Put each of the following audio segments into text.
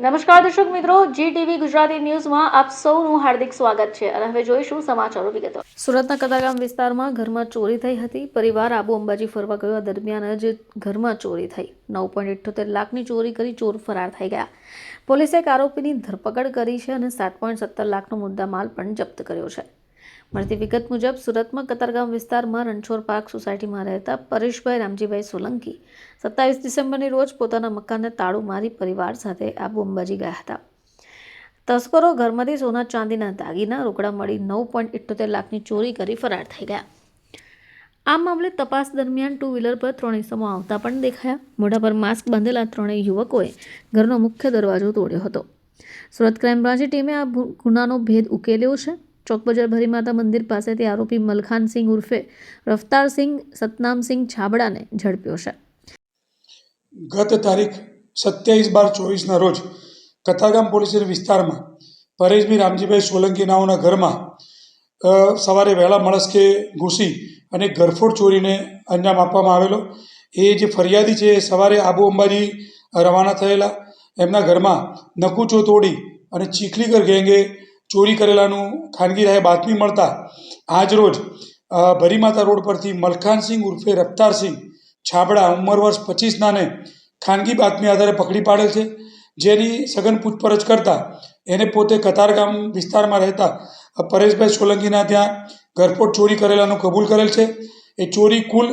નમસ્કાર દર્શક મિત્રો જી ટીવી ગુજરાતી ન્યૂઝમાં આપ સૌનું હાર્દિક સ્વાગત છે અને હવે જોઈશું સમાચારો વિગતો. સુરતના કતારગામ વિસ્તારમાં ઘરમાં ચોરી થઈ હતી. પરિવાર આબુ અંબાજી ફરવા ગયો. દરમિયાન જ ઘરમાં ચોરી થઈ. નવ પોઈન્ટ ઇઠ્યોતેર લાખની ચોરી કરી ચોર ફરાર થઈ ગયા. પોલીસે એક આરોપીની ધરપકડ કરી છે અને સાત પોઈન્ટ સત્તર લાખનો મુદ્દામાલ પણ જપ્ત કર્યો છે. મળતી વિગત મુજબ, સુરતમાં કતારગામ વિસ્તારમાં રણછોડ પાર્ક સોસાયટીમાં રહેતા પરેશભાઈ રામજીભાઈ સોલંકી સત્તાવીસ ડિસેમ્બરની રોજ પોતાના મકાનને તાળું મારી પરિવાર સાથે આબુ અંબાજી ગયા હતા. તસ્કરો ઘરમાંથી સોના ચાંદીના દાગીના, રોકડા મળી નવ પોઈન્ટ ઇઠ્ઠોતેર લાખની ચોરી કરી ફરાર થઈ ગયા. આ મામલે તપાસ દરમિયાન ટુ વ્હીલર પર ત્રણ ઇસમો આવતા પણ દેખાયા. મોઢા પર માસ્ક બાંધેલા ત્રણેય યુવકોએ ઘરનો મુખ્ય દરવાજો તોડ્યો હતો. સુરત ક્રાઇમ બ્રાન્ચની ટીમે આ ગુનાનો ભેદ ઉકેલ્યો છે. ચોક બજાર ભરી માતા મંદિર પાસેથી આરોપી મલખાનસિંહ ઉર્ફે રફતારસિંહ સતનામસિંહ છાબડાને ઝડપ્યો છે. ગત તારીખ સત્યાવીસ બાર ચોવીસના રોજ કથાગામ પોલીસ વિસ્તારમાં પરેશભાઈ રામજીભાઈ સોલંકી નાઓના ઘરમાં સવારે વહેલા મળસ્કે ઘૂસી અને ગરફોડ ચોરીને અંજામ આપવામાં આવેલો. એ જે ફરિયાદી છે એ સવારે આબુ અંબાજી રવાના થયેલા. એમના ઘરમાં નકુચો તોડી અને ચીખલીગર ગેંગે ચોરી કરેલાનું ખાનગી રાહે બાતમી મળતા આજ રોજ અ, ભરીમાતા રોડ પરથી મલખાનસિંહ ઉર્ફે રફતારસિંહ છાબડા ઉંમર વર્ષ પચીસનાને ખાનગી બાતમી આધારે પકડી પાડેલ છે. જેની સઘન પૂછપરછ કરતાં એને પોતે કતારગામ વિસ્તારમાં રહેતા પરેશભાઈ સોલંકીના ત્યાં ઘરફોડ ચોરી કરેલાનું કબૂલ કરેલ છે. એ ચોરી કુલ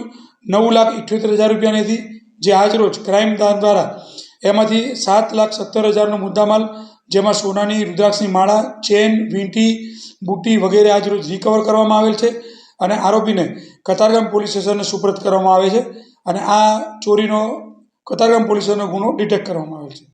નવ લાખ ઇઠ્યોતેર હજાર રૂપિયાની હતી. જે આજરોજ ક્રાઇમ દ્વારા એમાંથી સાત લાખ સત્તર હજારનો મુદ્દામાલ, જેમાં સોનાની, રુદ્રાક્ષની માળા, ચેન, વીંટી, બુટ્ટી વગેરે આજરોજ રિકવર કરવામાં આવેલ છે અને આરોપીને કતારગામ પોલીસ સ્ટેશનને સુપ્રત કરવામાં આવે છે અને આ ચોરીનો, કતારગામ પોલીસ સ્ટેશનનો ગુનો ડિટેક્ટ કરવામાં આવેલ છે.